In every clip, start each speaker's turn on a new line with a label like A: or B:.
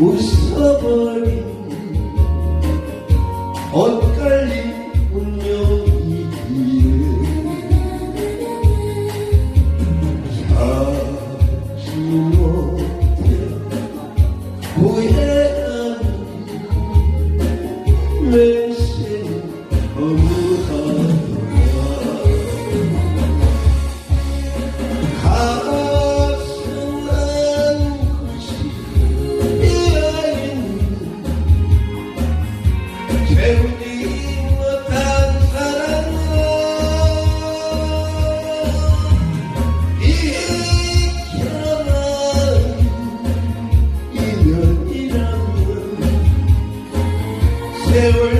A: 웃어버린 옷갈림 we were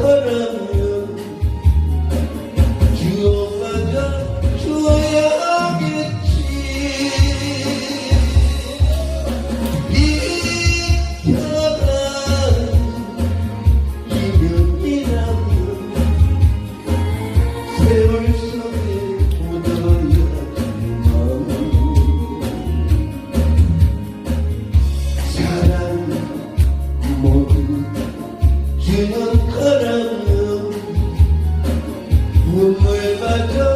A: could have the